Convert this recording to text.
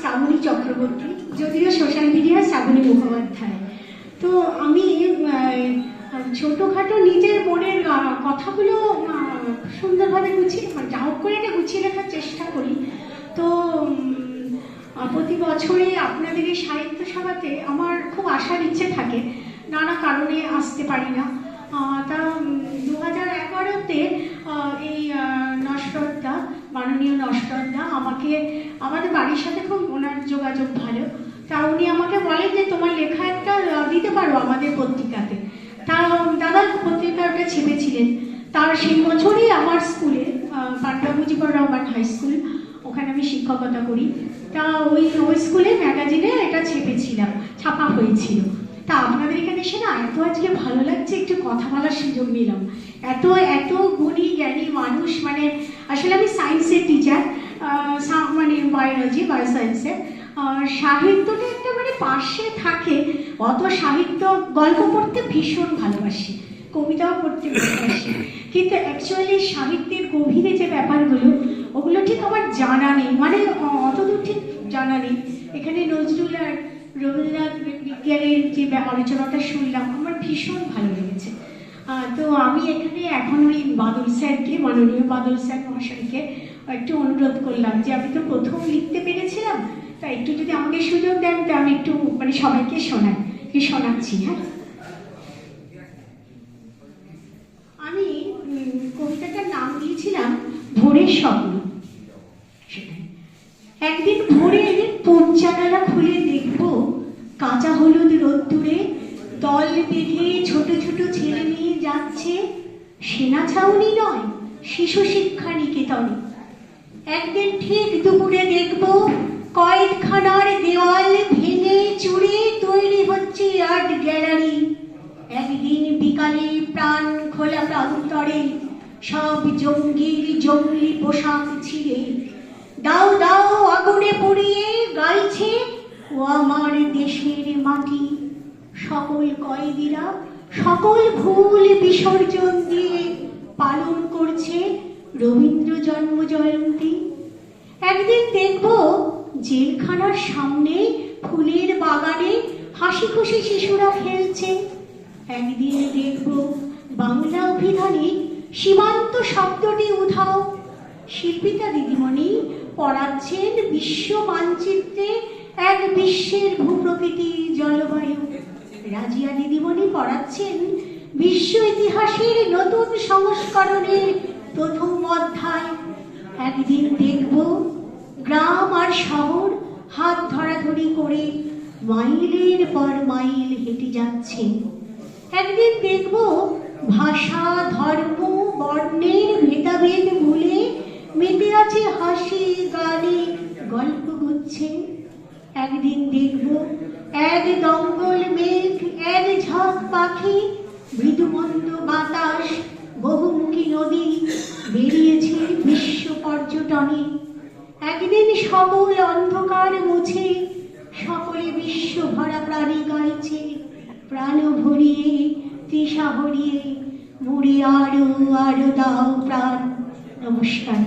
শ্রাবণী চক্রবর্তী, যদিও social media Shrabani Mukhopadhyay. তো আমি ছোটোখাটো নিজের মনের কথাগুলো সুন্দরভাবে গুছিয়ে মানে যা হোক করে এটা গুছিয়ে রাখার চেষ্টা করি। তো প্রতি বছরে আপনাদের এই সাহিত্য সভাতে আমার খুব আসার ইচ্ছে থাকে। নানা কারণে আসতে পারি না। তা দু হাজার এগারোতে এই নস্রতদা মাননীয় নস্রতদা আমাকে, আমাদের বাড়ির সাথে খুব ওনার যোগাযোগ ভালো। তা উনি আমাকে বলেন যে তোমার লেখা একটা দিতে পারো আমাদের পত্রিকাতে। তা দাদা পত্রিকা ওটা ছেপেছিলেন। তার সেই বছরই আমার স্কুলে পান্ডা মুজিবুর রহমান হাই স্কুল, ওখানে আমি শিক্ষকতা করি। তা ওই ওই স্কুলে ম্যাগাজিনে এটা ছেপেছিলাম, ছাপা হয়েছিল। তা আপনাদের এখানে এসে না এত আজকে ভালো লাগছে, একটু কথা বলার সুযোগ নিলাম। এত এত গুণী জ্ঞানী মানুষ মানে আসলে আমি সায়েন্সের টিচার মানে বায়োলজি বায়োসায়েন্সের সাহিত্যটা একটা মানে পাশে থাকে, অত সাহিত্য গল্প পড়তে ভীষণ ভালোবাসি, কবিতাও পড়তে ভালোবাসি। কিন্তু অ্যাকচুয়ালি সাহিত্যের গভীরে যে ব্যাপারগুলো, ওগুলো ঠিক আমার জানা নেই। মানে অতদূর ঠিক জানা নেই। এখানে নজরুল আর রবীন্দ্রনাথ বিজ্ঞানের যে আলোচনাটা শুনলাম, আমার ভীষণ ভালো লেগেছে। তো আমি এখানে এখন ওই বাদল স্যারকে, মাননীয় বাদল স্যার মহাশয়কে একটু অনুরোধ করলাম যে আমি তো প্রথম লিখতে পেরেছিলাম, তা একটু যদি আমাকে সুযোগ দেন, তো আমি একটু মানে সবাইকে শোনাই কি শোনাচ্ছি হ্যাঁ? আমি কবিতাটার নাম দিয়েছিলাম, ভোরের স্বপ্ন। একদিন ভোরে পঞ্চানালা খুলে দেখব, কাঁচা হলুদ রোদ্দুরে দল বেঁধে ছোট ছোট যাচ্ছে সেনা ছাউনি নয়, শিশু শিক্ষা নিকেতনে। একদিন ঠিক দুপুরে দেখব কয়েকখানার দেওয়াল ভেঙে চুড়ে তৈরি হচ্ছে আর্ট গ্যালারি। একদিন বিকালে প্রাণ খোলা প্রান্তরে সব জঙ্গির জঙ্গলি পোশাক ছিঁড়ে। দাও দাও, আগুনে পুড়িয়ে গাইছে ও আমার দেশের মাটি। সকল কয়েদিরা সকল ভুল বিসর্জন দিয়ে পালন করছে রবীন্দ্র জন্ম জয়ন্তী একদিন দেখব জেলখানার সামনে, ফুলের বাগানে হাসি খুশি শিশুরা খেলছে। একদিন দেখব বাংলা অভিধানে সীমান্ত শব্দটি উধাও। শিল্পিতা দিদিমণি পড়াচ্ছেন বিশ্ব মানচিত্রে এক বিশ্বের ভূপ্রকৃতি জলবায়ু। রাজিয়া দিদিমণি পড়াচ্ছেন বিশ্ব ইতিহাসের নতুন সংস্করণের প্রথম অধ্যায়। একদিন দেখব গ্রাম আর শহর হাত ধরাধরি করে মাইলের পর মাইল হেঁটে যাচ্ছে। একদিন দেখব ভাষা, ধর্ম, বর্ণের ভেদাভেদ ভুলে মেতে আছে হাসি, গানে গল্প গুচ্ছে। একদিন দেখব এক দঙ্গল মেঘ, এক ঝাঁক পাখি মৃদুমন্দ বাতাস, বহুমুখী নদী, বেরিয়েছে বিশ্ব পর্যটনে। একদিন সকল অন্ধকার মুছে, সকলে বিশ্ব ভরা প্রাণী গাইছে, প্রাণ ভরিয়ে, তৃষা ভরিয়ে, মুড়ি আরও আরও দাও প্রাণ। নমস্কার।